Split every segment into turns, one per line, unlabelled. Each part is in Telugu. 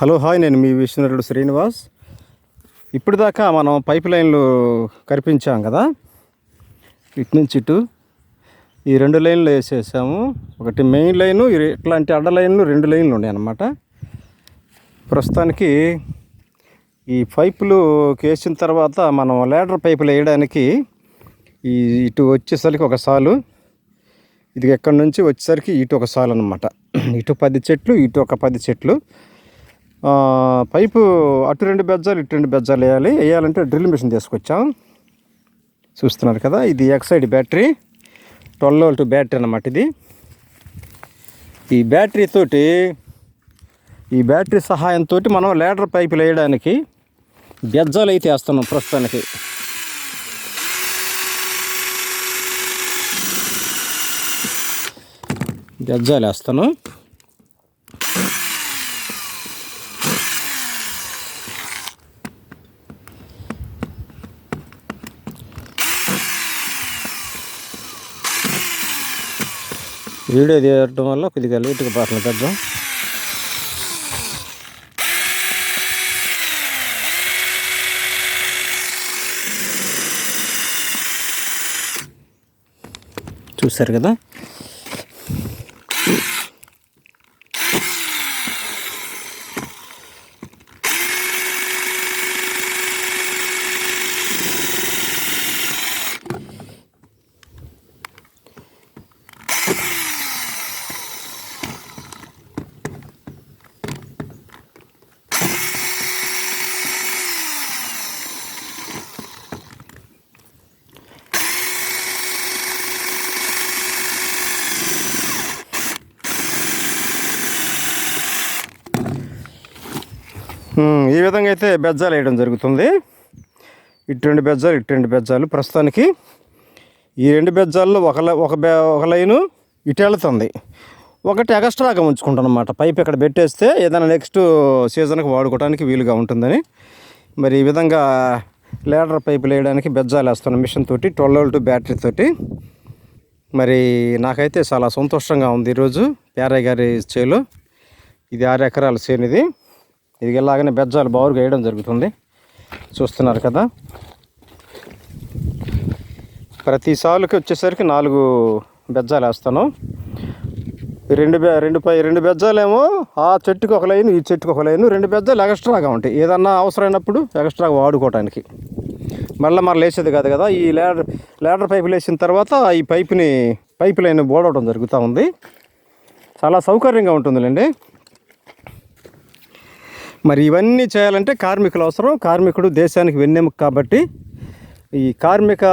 హలో హాయ్ నేను మీ విష్ణురుడు శ్రీనివాస్. ఇప్పుడు దాకా మనం పైప్ లైన్లు కనిపించాం కదా? ఇటు నుంచి ఇటు. ఈ రెండు లైన్లు వేసేసాము. ఒకటి మెయిన్ లైను ఇట్లాంటి అడ్డ లైన్లు రెండు లైన్లు ఉన్నాయి అన్నమాట. ప్రస్తుతానికి ఈ పైపులు వేసిన తర్వాత మనం లేడర్ పైపులు వేయడానికి ఈ ఇటు వచ్చేసరికి ఒక సాలు. ఇది ఎక్కడి నుంచి వచ్చేసరికి ఇటు ఒక సాలు అనమాట ఇటు పది చెట్లు ఇటు ఒక పది చెట్లు. పైపు అటు రెండు బెజ్జాలు ఇటు రెండు బెజ్జాలు వేయాలి. వేయాలంటే డ్రిల్ మిషన్ తీసుకొచ్చాం. చూస్తున్నారు కదా ఇది Exide battery. Twelve volt battery అన్నమాట ఇది. ఈ బ్యాటరీ తోటి ఈ బ్యాటరీ సహాయంతో మనం లేడర్ పైపులు వేయడానికి బెజ్జాలు అయితే వేస్తున్నాం ప్రస్తుతానికి. బెజ్జాలు వేస్తాను వీడియో తీయడం వల్ల కొద్దిగా లేటుగా పాటలు పెద్దాం చూశారు కదా? ఈ విధంగా అయితే బెజ్జాలు వేయడం జరుగుతుంది. ఇటు రెండు బెజ్జాలు ఇటు రెండు బెజ్జాలు. ప్రస్తుతానికి ఈ రెండు బెజ్జాల్లో ఒక లై- ఒక బె ఒక లైను ఇటు వెళుతుంది. ఒకటి ఎక్స్ట్రాగా ఉంచుకుంటాను అనమాట పైప్ ఇక్కడ పెట్టేస్తే ఏదైనా నెక్స్ట్ సీజన్కి వాడుకోవడానికి వీలుగా ఉంటుందని. మరి ఈ విధంగా లేడర్ పైపులు వేయడానికి బెజ్జాలు వేస్తాను మిషన్ తోటి ట్వెల్వ్ వోల్ట్ బ్యాటరీ తోటి. మరి నాకైతే చాలా సంతోషంగా ఉంది ఈరోజు. పేరయ్య గారి చేలో. ఇది ఆరు ఎకరాల చేను ఇది. ఇది ఇలాగనే బెజ్జాలు బారుగా వేయడం జరుగుతుంది. చూస్తున్నారు కదా. ప్రతి సాలుకి వచ్చేసరికి నాలుగు బెజ్జాలు వేస్తాను. రెండు బె రెండు పై రెండు బెజ్జాలేమో ఆ చెట్టుకు ఒక లైన్ ఈ చెట్టుకు ఒక లైన్ రెండు బెజ్జాలు ఎక్స్ట్రాగా ఉంటాయి. ఏదన్నా అవసరమైనప్పుడు ఎక్స్ట్రాగా వాడుకోవటానికి. మళ్ళీ మరి లేచేది కాదు కదా. ఈ లేడర్ లేడర్ పైపు లేచిన తర్వాత ఈ పైపుని పైపు లైన్ బోడవడం జరుగుతూ ఉంది. చాలా సౌకర్యంగా ఉంటుందిలేండి. మరి ఇవన్నీ చేయాలంటే కార్మికులు అవసరం. కార్మికుడు దేశానికి వెన్నెముక కాబట్టి ఈ కార్మిక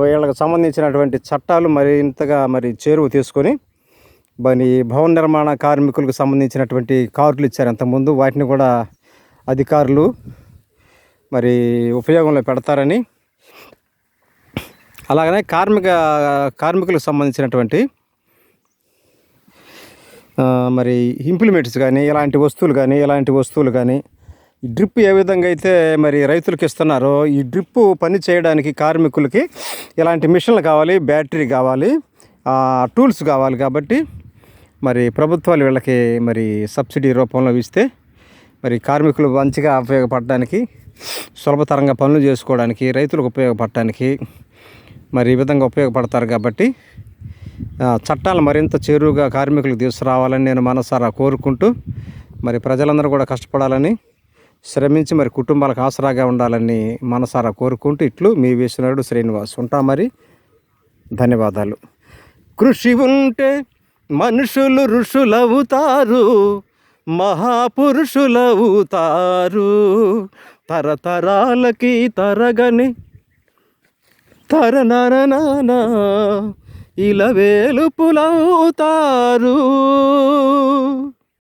వీళ్ళకి సంబంధించినటువంటి చట్టాలు మరి ఇంతగా మరి చేరువ తీసుకొని మరి భవన నిర్మాణ కార్మికులకు సంబంధించినటువంటి కార్లు ఇచ్చారు అంతకుముందు. వాటిని కూడా అధికారులు మరి ఉపయోగంలో పెడతారని. అలాగనే కార్మిక కార్మికులకు సంబంధించినటువంటి మరి ఇంప్లిమెంట్స్ కానీ ఇలాంటి వస్తువులు కానీ ఇలాంటి వస్తువులు కానీ ఈ డ్రిప్ ఏ విధంగా అయితే మరి రైతులకు ఇస్తున్నారో ఈ డ్రిప్ పని చేయడానికి కార్మికులకి ఇలాంటి మిషన్లు కావాలి బ్యాటరీ కావాలి టూల్స్ కావాలి కాబట్టి మరి ప్రభుత్వాలు వీళ్ళకి మరి సబ్సిడీ రూపంలో ఇస్తే మరి కార్మికులు మంచిగా ఉపయోగపడడానికి సులభతరంగా పనులు చేసుకోవడానికి రైతులకు ఉపయోగపడటానికి మరి ఈ విధంగా ఉపయోగపడతారు కాబట్టి చట్టాలు మరింత చేరువుగా కార్మికులకు తీసుకురావాలని నేను మనసారా కోరుకుంటూ మరి ప్రజలందరూ కూడా కష్టపడాలని శ్రమించి మరి కుటుంబాలకు ఆసరాగా ఉండాలని మనసారా కోరుకుంటూ ఇట్లు మీ విశ్వనాయుడు శ్రీనివాస్ ఉంటా మరి. ధన్యవాదాలు. కృషి ఉంటే మనుషులు ఋషులవుతారు మహాపురుషులవుతారు. తరతరాలకి తరగని తరనరనానా ఇలా వేలుపులవుతారు